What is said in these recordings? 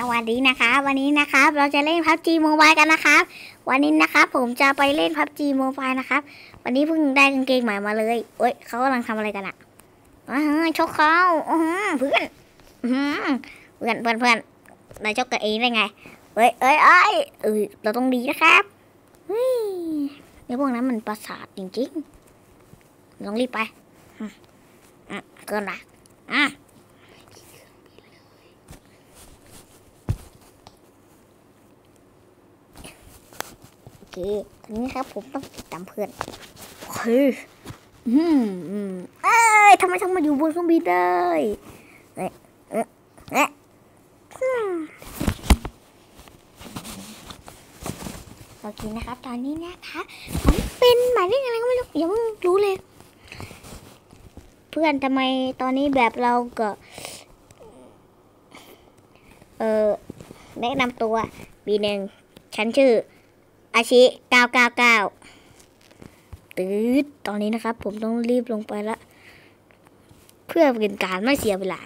สวัสดีนะครับ วันนี้นะครับเราจะเล่นพับจีโมบายกันนะครับ วันนี้นะครับผมจะไปเล่นพับจีโมบายนะครับ วันนี้เพิ่งได้กางเกงใหม่มาเลยเอ้ยเขากำลังทำอะไรกันอะอ่าชกเขาอื้อหือเพื่อนอื้อหือเพื่อนเพื่อนเพื่อนนายชกกับเองได้ไงเอ้ยเอ้ยเอ้ยเอ้ยเราต้องดีนะครับเฮ้ยไอ้พวกนั้นมันประสาทจริงๆต้องรีบไปอะเกินละอะ อเคทีนี้ครับผมต้องติดตามเพื่อนเฮ้ยอืมอืมเอ้ยทำไมต้องมาอยู่บนเครื่องบินได้เอ๊ะเอ๊ะเอ๊ะอืมโอเคนะครับ ตอนนี้นะคะผมเป็นหมายเลขอะไรก็ไม่รู้ยังไม่รู้เลย เพื่อนทำไมตอนนี้แบบเราก็เออแนะนำตัวปีหนึ่งฉันชื่อ อาชิ999ตืดตอนนี้นะครับ ผมต้องรีบลงไปละ เพื่อเป็นการไม่เสียเวลา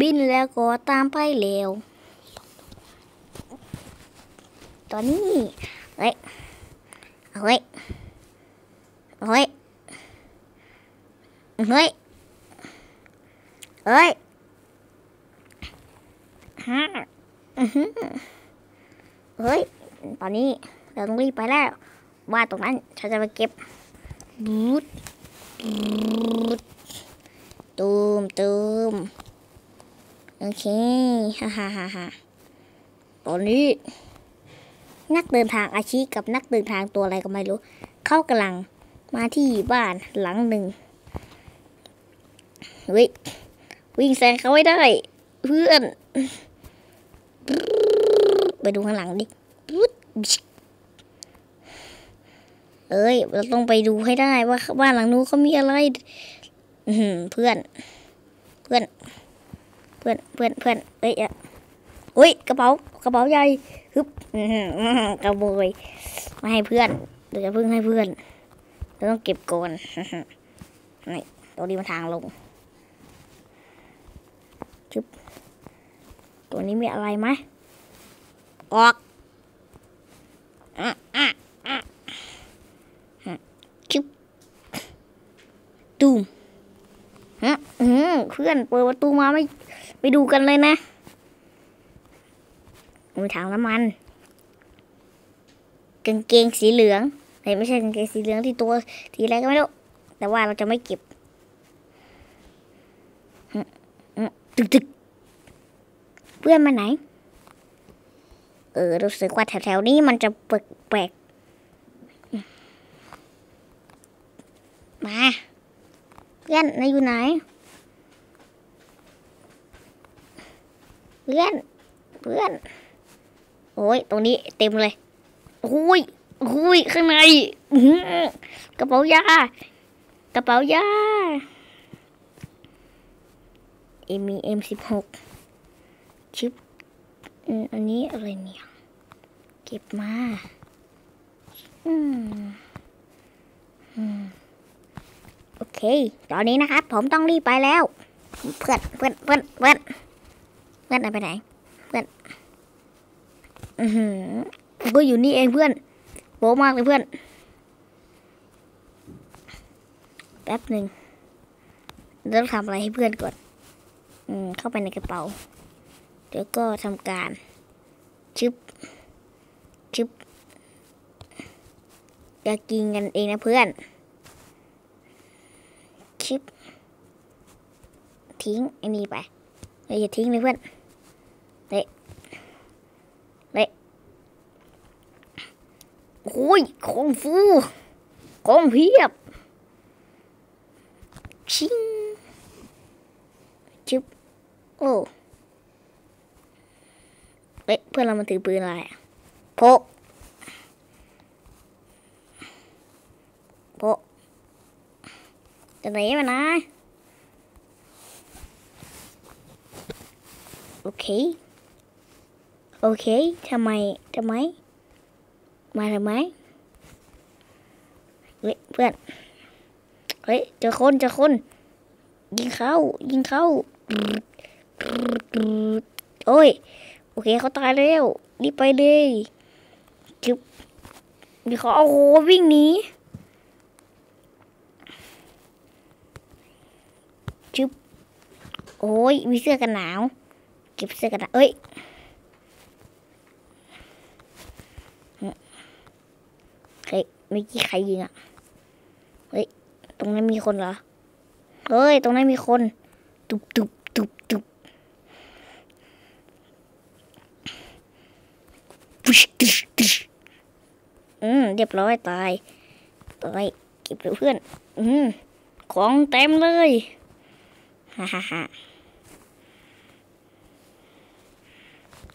บินแล้วก็ตามไปเร็ว ตอนนี้ เฮ้ย เฮ้ย เฮ้ย เฮ้ย เฮ้ยฮะอือหือ เฮ้ย ตอนนี้เราต้องรีบไปแล้วว่าตรงนั้นฉันจะไปเก็บบูดบูดตูมตูมโอเคฮ่าฮ่าฮ่าฮ่าตอนนี้ นักเดินทางอาชีพกับนักเดินทางตัวอะไรก็ไม่รู้ เข้ากำลังมาที่บ้านหลังหนึ่งเฮ้ยวิ่งแซงเขาไว้ได้ เพื่อน ไปดูข้างหลังดิปุ๊ดเอ้ย เราต้องไปดูให้ได้ว่าบ้านหลังนู้นเขามีอะไรอืเพื่อน เพื่อน เพื่อน เพื่อน เพื่อนเอ้ยอะอุ้ยกระเป๋ากระเป๋าใหญ่ฮึบกระโมยมาให้เพื่อนเดี๋ยวจะเพิ่งให้เพื่อนเราต้องเก็บก่อนนี่ตรงนี้มาทางลงชึบตัวนี้มีอะไรไหม ออกอะอะอะฮะชุบตูมฮะเพื่อนเปิดประตูมาไม่ไปดูกันเลยนะมีถังน้ำมันกางเกงสีเหลืองไม่ใช่กางเกงสีเหลืองที่ตัวสีอะไรก็ไม่รู้แต่ว่าเราจะไม่เก็บตึกตึกเพื่อนมาไหน เออรู้สึกว่าแถวๆนี้มันจะแปลกๆมาเพื่อนนายอยู่ไหนเพื่อนเพื่อน โอ้ยตรงนี้เต็มเลยโอ้ยโอ้ยข้างในกระเป๋ายากระเป๋ายาเอ็มมีเอ็มสิบหกชิป อืมอันนี้อะไรเนี่ย เก็บมาอืมอืมโอเค ตอนนี้นะครับ ผมต้องรีบไปแล้ว เพื่อนเพื่อนเพื่อนเพื่อนเพื่อนไปไหน เพื่อน อือหือก็อยู่นี่เองเพื่อนโป๊มากเลยเพื่อน แป๊บหนึ่งเราต้องทำอะไรให้เพื่อนก่อน อืม เข้าไปในกระเป๋า เดี๋ยวก็ทำการชึบชึบอย่ากินกันเองนะเพื่อนชึบทิ้งไอ้นี่ไปเฮ้อย่าทิ้งเลยเพื่อนเละเละโอ้ยของฟูของเพียบชิงชึบโอ้ เฮ้ยเพื่อนเรามาถือปืนอะไรอะโพกโพกจะหนีมานะ โอเค โอเคทำไมทำไม มาทำไม เฮ้ยเพื่อน เฮ้ยจอคนจอคน ยิงเข้า ยิงเข้าโอ้ย โอเคเขาตายแล้วรีบไปเลยจึ๊บนี่เขาโอ้โหวิ่งหนีจึ๊บโอ้ยมีเสื้อกันหนาว เก็บเสื้อกันหนาวเอ้ยเฮ้ยเมื่อกี้ใครยิงอะเฮ้ยตรงนั้นมีคนเหรอเฮ้ยตรงนั้นมีคน ตุบตุบตุบตุบปุ๊ชตึชตึช อืมเรียบร้อยตายตายเก็บเลยเพื่อน อืมของเต็มเลยฮ่าฮ่าฮ่า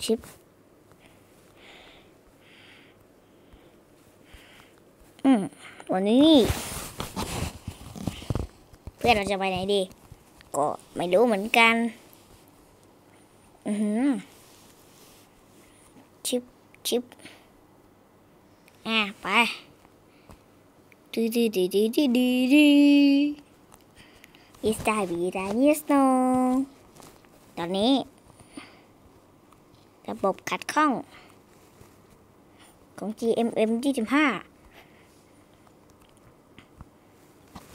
ชิปอืมวันนี้ เพื่อนเราจะไปไหนดี ก็ไม่รู้เหมือนกัน อือ ชิปอะไปดูดูดูดูดูดูดู Is that be that yes no ตอนนี้ ระบบขัดข้อง ของ GMM 25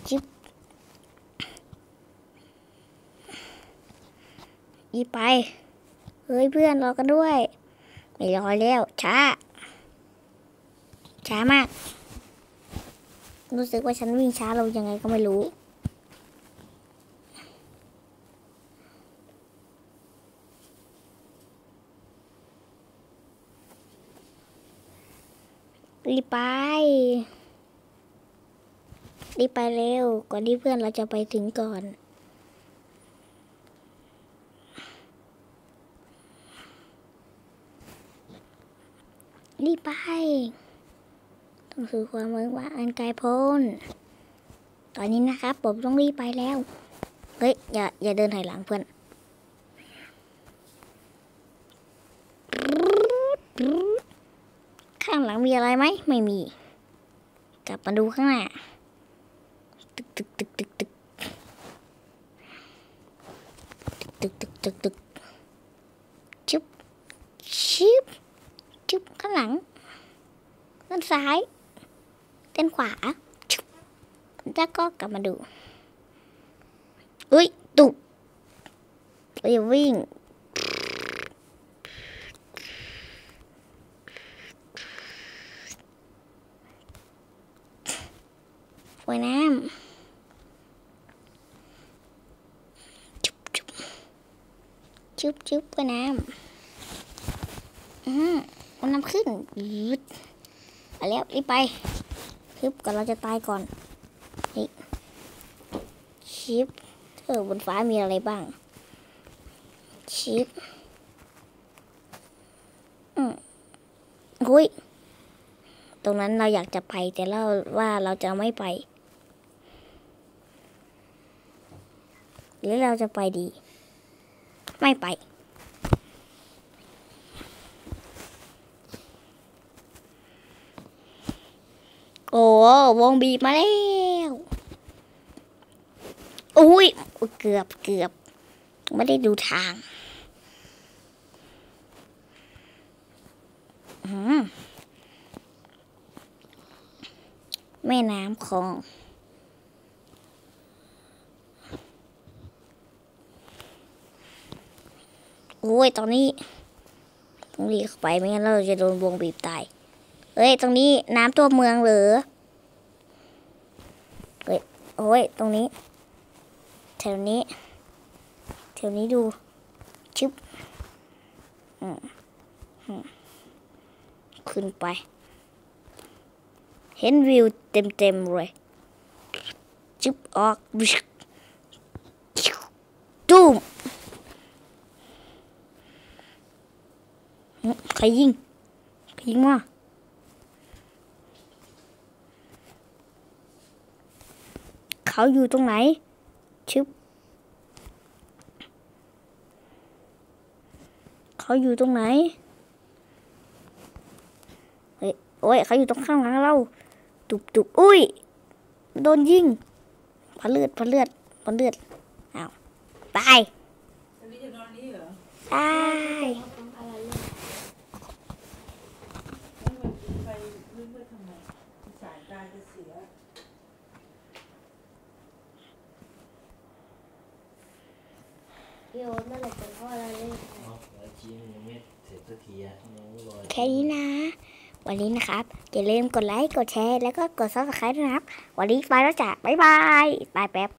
ชิปอีไป เฮ้ยเพื่อนรอกันด้วย ไม่รอแล้วช้า ช้ามาก รู้สึกว่าฉันวิ่งช้าเรายังไงก็ไม่รู้รีบไป รีบไปเร็ว ก่อนที่เพื่อนเราจะไปถึงก่อน รีบไป ต้องคือความเมืองว่าอันไกลพ้น ตอนนี้นะครับผมต้องรีบไปแล้ว เฮ้ย อย่า อย่าเดินถอยหลังเพื่อนข้างหลังมีอะไรไหม ไม่มี กลับมาดูข้างหน้า ตึกตึกตึกตึกตึกตึกตึกตึกตึกชุบชิบ ชุบข้างหลัง ด้านซ้าย ด้านขวาชุบแล้วก็กลับมาดูอุ้ย ตุกเราอย่าวิ่งไว้น้ำ จุบจุบจุบจุบไว้น้ำอืม เอาน้ำขึ้นยืดไปแล้วรีบไปฮึบก่อนเราจะตายก่อนนี่ชิปเออบนฟ้ามีอะไรบ้าง ชิปอืมหุยตรงนั้นเราอยากจะไปแต่เราว่าเราจะไม่ไปหรือเราจะไปดี ไม่ไป โอ้วงบีมาแล้วอุ้ยเกือบเกือบไม่ได้ดูทางอืมแม่น้ำคลองโอ้ย ตอนนี้ต้องรีบเข้าไปไม่งั้นเราจะโดนวงบีบตาย เฮ้ย ตรงนี้น้ำตัวเมืองเหรอ เฮ้ย โอ้ย ตรงนี้ แถวนี้ แถวนี้ดู ชึบอืมอืมขึ้นไป เห็นวิวเต็มๆเลยจุบออกบิชตุ้มใครยิง ใครยิงมา เขาอยู่ตรงไหน ชึบ เขาอยู่ตรงไหน เฮ้ย โอ้ย เขาอยู่ตรงข้างหลังเรา ตุบตุบอุ้ย โดนยิงพันเลือดพันเลือดพันเลือด อ้าว ตายอันนี้จะนอนนี้เหรอตาย อะไรเล่น แล้วมันไปมืดๆทำไมสายตาจะเสีย พี่โอ๊ตเมื่อไหร่จะพ่ออะไรเล่นเนาะแล้วชี้มันยังไม่เสร็จสักทีอะยังไม่รอแค่นี้นะ วันนี้นะครับ อย่าลืมกดไลค์ กดแชร์ แล้วก็กด subscribe ด้วยนะครับ วันนี้ไปแล้วจ้ะบ๊ายบาย บายแป๊บ